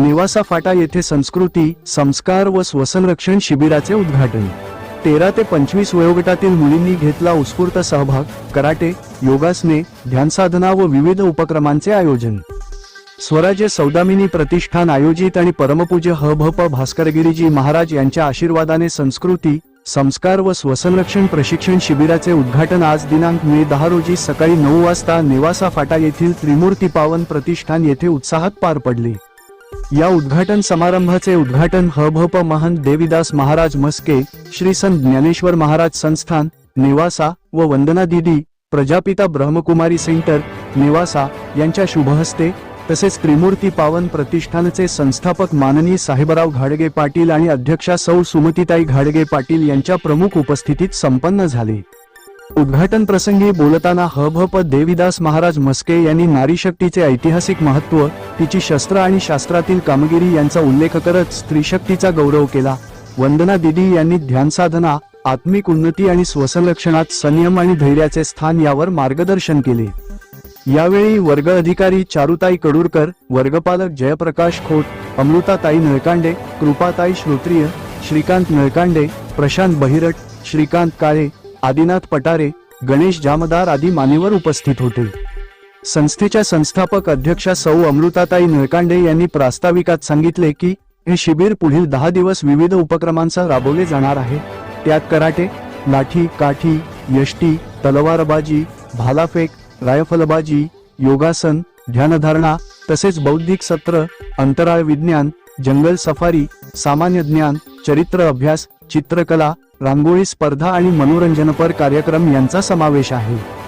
निवासा फाटा येथे संस्कृती संस्कार व स्वसंरक्षण शिबिराचे उद्घाटन. तेरा ते पंचवीस वयोगटातील मुलींनी घेतला उत्स्फूर्त सहभाग कराटे योगासने ध्यानसाधना व विविध उपक्रमांचे आयोजन. स्वराज्य सौदामिनी प्रतिष्ठान आयोजित आणि परमपूज्य ह भ प भास्करगिरीजी महाराज यांच्या आशीर्वादाने संस्कृती संस्कार व स्वसंरक्षण प्रशिक्षण शिबिराचे उद्घाटन आज दिनांक मे दहा रोजी सकाळी नऊ वाजता नेवासा फाटा येथील त्रिमूर्ती पावन प्रतिष्ठान येथे उत्साहात पार पडले. या उद्घाटन समारंभाचे उद्घाटन ह भ प महंत देविदास महाराज मस्के श्री संत ज्ञानेश्वर महाराज संस्थान नेवासा व वंदना दिदी प्रजापिता ब्रह्मकुमारी सेंटर नेवासा यांच्या शुभहस्ते तसेच त्रिमूर्ती पावन प्रतिष्ठानचे संस्थापक माननीय साहेबराव घाडगे पाटील आणि अध्यक्षा सौ सुमतीताई घाडगे पाटील यांच्या प्रमुख उपस्थितीत संपन्न झाले. उद्घाटन प्रसंगी बोलताना ह भ प देविदास महाराज मस्के यांनी नारी शक्तीचे ऐतिहासिक महत्त्व तिची शस्त्र आणि शास्त्रातील कामगिरी यांचा उल्लेख करत स्त्रीशक्तीचा गौरव केला. वंदना दिदी यांनी ध्यान साधना आत्मिक उन्नती आणि स्वसंरक्षणात संयम आणि धैर्याचे स्थान यावर मार्गदर्शन केले. यावेळी वर्ग अधिकारी चारुताई कडूरकर वर्गपालक जयप्रकाश खोट अमृताताई नळकांडे कृपाताई श्रोत्रिय श्रीकांत नळकांडे प्रशांत बहिरट श्रीकांत काळे आदिनाथ पटारे गणेश जामदार आदी मान्यवर उपस्थित होते. संस्थेच्या संस्थापक अध्यक्षा सौ अमृताताई नळकांडे यांनी प्रास्ताविकात सांगितले की हे शिबिर पुढील दहा दिवस विविध उपक्रमांसह राबवले जाणार आहे. त्यात कराटे लाठी काठी यष्टी तलवारबाजी भालाफेक रायफलबाजी योगासन ध्यानधारणा तसेच बौद्धिक सत्र अंतराळ विज्ञान जंगल सफारी सामान्य ज्ञान चरित्र अभ्यास चित्रकला रांगोळी स्पर्धा आणि मनोरंजनपर कार्यक्रम यांचा समावेश आहे.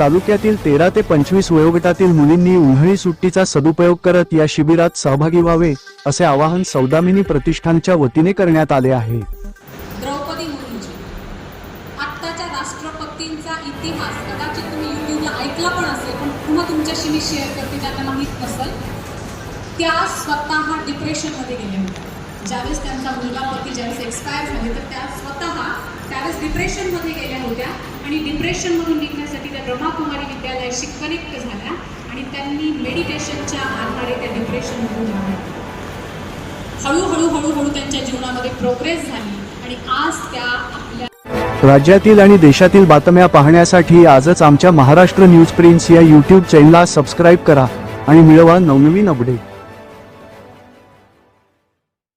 तालुक्यातील तेरा ते पंचवीस वयोगटातील मुलींनी उन्हाळी सुट्टीचा सदुपयोग करत या शिबिरात सहभागी व्हावे असे आवाहन सौदामिनी प्रतिष्ठानच्या वतीने करण्यात आले आहे. द्रौपदी मुर्मूजी आत्ताच्या राष्ट्रपतींचा इतिहास कदाचित तुम्ही यूट्यूबला ऐकला पण असेल पण पुन्हा तुमच्याशी मी शेअर करते त्यांना माहीत नसेल त्या स्वतः डिप्रेशनमध्ये गेल्या होत्या. ज्यावेळेस त्यांचा मुलगा पती ज्यावेळेस एक्सपायर झाले तर त्या स्वतः त्यावेळेस डिप्रेशनमध्ये गेल्या होत्या. आणि डिप्रेशनमधून निघण्यासाठी त्या ब्रह्माकुमारी विद्यालयाशी कनेक्ट झाल्या. आणि त्यांनी मेडिटेशनच्या आधारे त्या डिप्रेशनमधून जाणार हळूहळू हळूहळू त्यांच्या जीवनामध्ये प्रोग्रेस झाली. आणि आज त्या आपल्या राज्यातील आणि देशातील बातम्या पाहण्यासाठी आजच आमच्या महाराष्ट्र न्यूज प्रिन्स या यूट्यूब चॅनलला सबस्क्राईब करा. आणि मिळवा नवनवीन अपडेट